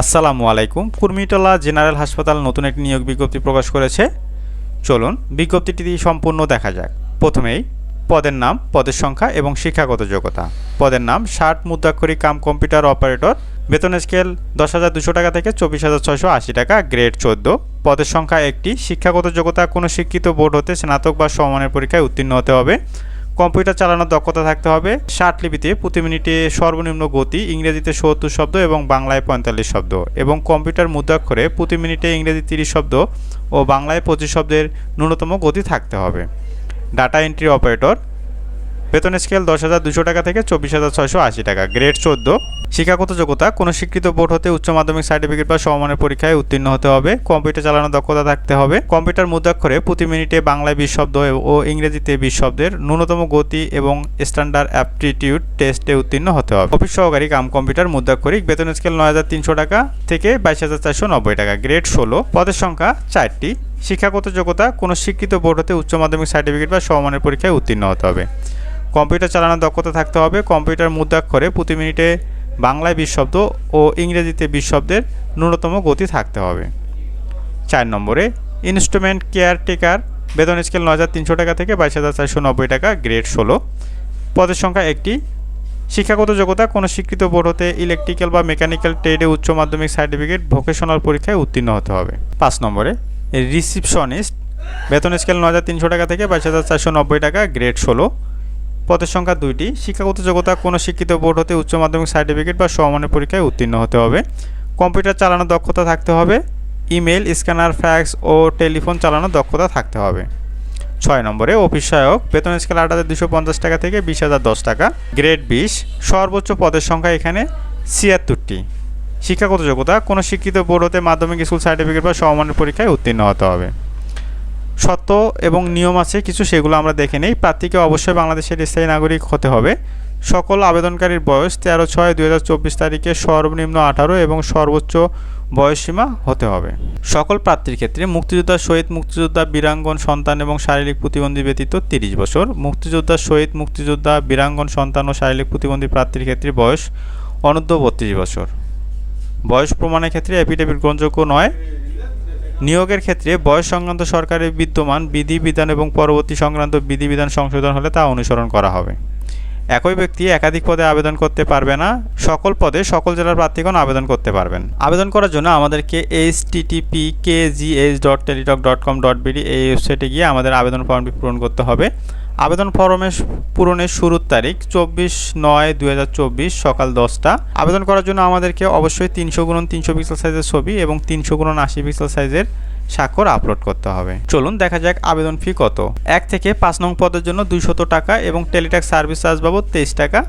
আসসালামু আলাইকুম। কুর্মিটোলা জেনারেল হাসপাতাল নতুন একটি নিয়োগ বিজ্ঞপ্তি প্রকাশ করেছে। চলুন বিজ্ঞপ্তিটি সম্পূর্ণ দেখা যাক। প্রথমেই, পদের নাম, পদের সংখ্যা এবং শিক্ষাগত যোগ্যতা। পদের নাম, ষাট মুদ্রাক্ষরিক কাম কম্পিউটার অপারেটর। বেতন স্কেল, দশ হাজার দুশো টাকা থেকে চব্বিশ হাজার ছয়শো আশি টাকা, গ্রেড চোদ্দ। পদের সংখ্যা একটি, শিক্ষাগত যোগ্যতা কোনো শিক্ষিত বোর্ড হতে স্নাতক বা সমমানের পরীক্ষায় উত্তীর্ণ হতে হবে। কম্পিউটার চালানোর দক্ষতা থাকতে হবে। ষাট লিপিতে প্রতি মিনিটে সর্বনিম্ন গতি ইংরেজিতে সত্তর শব্দ এবং বাংলায় পঁয়তাল্লিশ শব্দ এবং কম্পিউটার মুদ্রাক্ষরে প্রতি মিনিটে ইংরেজি তিরিশ শব্দ ও বাংলায় পঁচিশ শব্দের ন্যূনতম গতি থাকতে হবে। ডাটা এন্ট্রি অপারেটর বেতন স্কেল দশ হাজার দুশো টাকা থেকে চব্বিশ হাজার ছয়শো আশি টাকা। গ্রেড চোদ্দ। শিক্ষাগত যোগ্যতা, কোনো স্বীকৃত বোর্ড হতে উচ্চ মাধ্যমিক সার্টিফিকেট বা সমমানের পরীক্ষায় উত্তীর্ণ হতে হবে। কম্পিউটার চালানোর দক্ষতা থাকতে হবে। কম্পিউটার মুদ্রাক্ষরে প্রতি মিনিটে বাংলায় বিশ শব্দ ও ইংরেজিতে বিশ শব্দের ন্যূনতম গতি এবং স্ট্যান্ডার্ড অ্যাপটিটিউড টেস্টে উত্তীর্ণ হতে হবে। অফিস সহকারী কাম কম্পিউটার মুদ্রাক্ষরিক বেতন স্কেল নয় হাজার তিনশো টাকা থেকে বাইশ হাজার চারশো নব্বই টাকা। গ্রেড ষোলো। পদের সংখ্যা চারটি। শিক্ষাগত যোগ্যতা, কোনো স্বীকৃত বোর্ড হতে উচ্চ মাধ্যমিক সার্টিফিকেট বা সমমানের পরীক্ষায় উত্তীর্ণ হতে হবে। কম্পিউটার চালানোর দক্ষতা থাকতে হবে। কম্পিউটার মুদ্রাক্ষরে প্রতি মিনিটে বাংলায় বিশ শব্দ ও ইংরেজিতে বিশ শব্দের ন্যূনতম গতি থাকতে হবে। চার নম্বরে ইনস্ট্রুমেন্ট কেয়ারটেকার বেতন স্কেল ন হাজার তিনশো টাকা থেকে বাইশ হাজার চারশো নব্বই টাকা গ্রেড ষোলো। পদের সংখ্যা একটি। শিক্ষাগত যোগ্যতা, কোনো স্বীকৃত বোর্ড হতে ইলেকট্রিক্যাল বা মেকানিক্যাল ট্রেডে উচ্চ মাধ্যমিক সার্টিফিকেট ভোকেশনাল পরীক্ষায় উত্তীর্ণ হতে হবে। পাঁচ নম্বরে রিসিপশনিস্ট বেতন স্কেল ন হাজার তিনশো টাকা থেকে বাইশ হাজার চারশো নব্বই টাকা গ্রেড ষোলো। পদের সংখ্যা দুইটি। শিক্ষাগত যোগ্যতা কোনো শিক্ষিত বোর্ড হতে উচ্চ মাধ্যমিক সার্টিফিকেট বা সমমানের পরীক্ষায় উত্তীর্ণ হতে হবে। কম্পিউটার চালানোর দক্ষতা থাকতে হবে। ইমেল স্ক্যানার, ফ্যাক্স ও টেলিফোন চালানোর দক্ষতা থাকতে হবে। ছয় নম্বরে, অফিস সহায়ক। বেতন স্কেল আট হাজার দুশো পঞ্চাশ টাকা থেকে বিশ হাজার দশ টাকা। গ্রেড বিশ। সর্বোচ্চ পদের সংখ্যা এখানে ছিয়াত্তরটি। শিক্ষাগত যোগ্যতা কোনো শিক্ষিত বোর্ড হতে মাধ্যমিক স্কুল সার্টিফিকেট বা সমমানের পরীক্ষায় উত্তীর্ণ হতে হবে। শর্ত এবং নিয়ম আছে, কিছু সেগুলো আমরা দেখে নেই। প্রার্থীকে অবশ্যই বাংলাদেশের স্থায়ী নাগরিক হতে হবে। সকল আবেদনকারীর বয়স তেরো ছয় দুই তারিখে সর্বনিম্ন আঠারো এবং সর্বোচ্চ বয়সসীমা হতে হবে। সকল প্রার্থীর ক্ষেত্রে মুক্তিযোদ্ধার শহীদ মুক্তিযোদ্ধা, বীরাঙ্গন সন্তান এবং শারীরিক প্রতিবন্ধী ব্যতীত তিরিশ বছর। মুক্তিযোদ্ধার শহীদ মুক্তিযোদ্ধা, বীরাঙ্গন সন্তান ও শারীরিক প্রতিবন্ধী প্রার্থীর ক্ষেত্রে বয়স অনূর্ধ্ব বত্রিশ বছর। বয়স প্রমাণের ক্ষেত্রে অ্যাফিডেভিট গ্রহণযোগ্য নয়। নিয়োগের ক্ষেত্রে বয়স সংক্রান্ত সরকারের বিদ্যমান বিধিবিধান এবং পরবর্তী সংক্রান্ত বিধিবিধান সংশোধন হলে তা অনুসরণ করা হবে। একই ব্যক্তি একাধিক পদে আবেদন করতে পারবে না, সকল পদে সকল জেলার প্রার্থীগণ আবেদন করতে পারবেন। আবেদন করার জন্য আমাদেরকে H TTP K GH dot Teletalk dot com dot BD এই ওয়েবসাইটে গিয়ে আমাদের আবেদন ফর্মটি পূরণ করতে হবে। আবেদন ফর্মের পূরণের শুরুর তারিখ চব্বিশ নয় দুই সকাল দশটা। আবেদন করার জন্য আমাদেরকে অবশ্যই তিনশো গুণন তিনশো পিক্সেল সাইজের ছবি এবং তিনশো গুণন আশি পিক্সেল সাইজের স্বাক্ষর আপলোড করতে হবে। চলুন দেখা যাক আবেদন ফি কত। এক থেকে পাঁচ নং পদের জন্য দুইশত টাকা এবং টেলিট্যাক্স সার্ভিস চার্জ বাবদ তেইশ টাকা,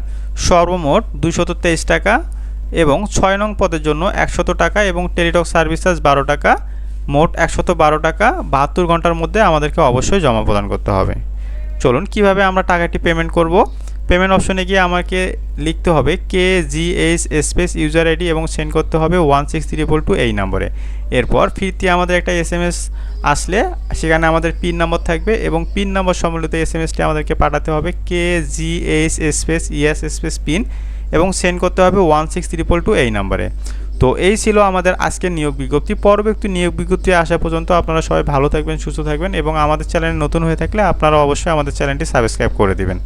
সর্বমোট দুইশত তেইশ টাকা এবং ছয় নং পদের জন্য একশত টাকা এবং টেলিটক সার্ভিস চার্জ বারো টাকা, মোট একশত বারো টাকা বাহাত্তর ঘণ্টার মধ্যে আমাদেরকে অবশ্যই জমা প্রদান করতে হবে। চলুন, কীভাবে আমরা টাকাটি পেমেন্ট করব? পেমেন্ট অপশনে গিয়ে আমাকে লিখতে হবে K G H space user ID এবং সেন্ড করতে হবে ওয়ান সিক্স ত্রিপল টু এই নম্বরে। এরপর ফিরতি আমাদের একটা এস এম এস আসলে, সেখানে আমাদের পিন নম্বর থাকবে এবং পিন নম্বর সম্বলিত এস এম এসটি আমাদেরকে পাঠাতে হবে K G H space ES space PIN এবং সেন্ড করতে হবে ওয়ান সিক্স ত্রিপল টু এই নম্বরে। তো এই ছিল আমাদের আজকের নিয়োগ বিজ্ঞপ্তি। পরবর্তী নিয়োগ বিজ্ঞপ্তি আসা পর্যন্ত আপনারা সবাই ভালো থাকবেন, সুস্থ থাকবেন এবং আমাদের চ্যানেলে নতুন হয়ে থাকলে আপনারা অবশ্যই আমাদের চ্যানেলটি সাবস্ক্রাইব করে দিবেন।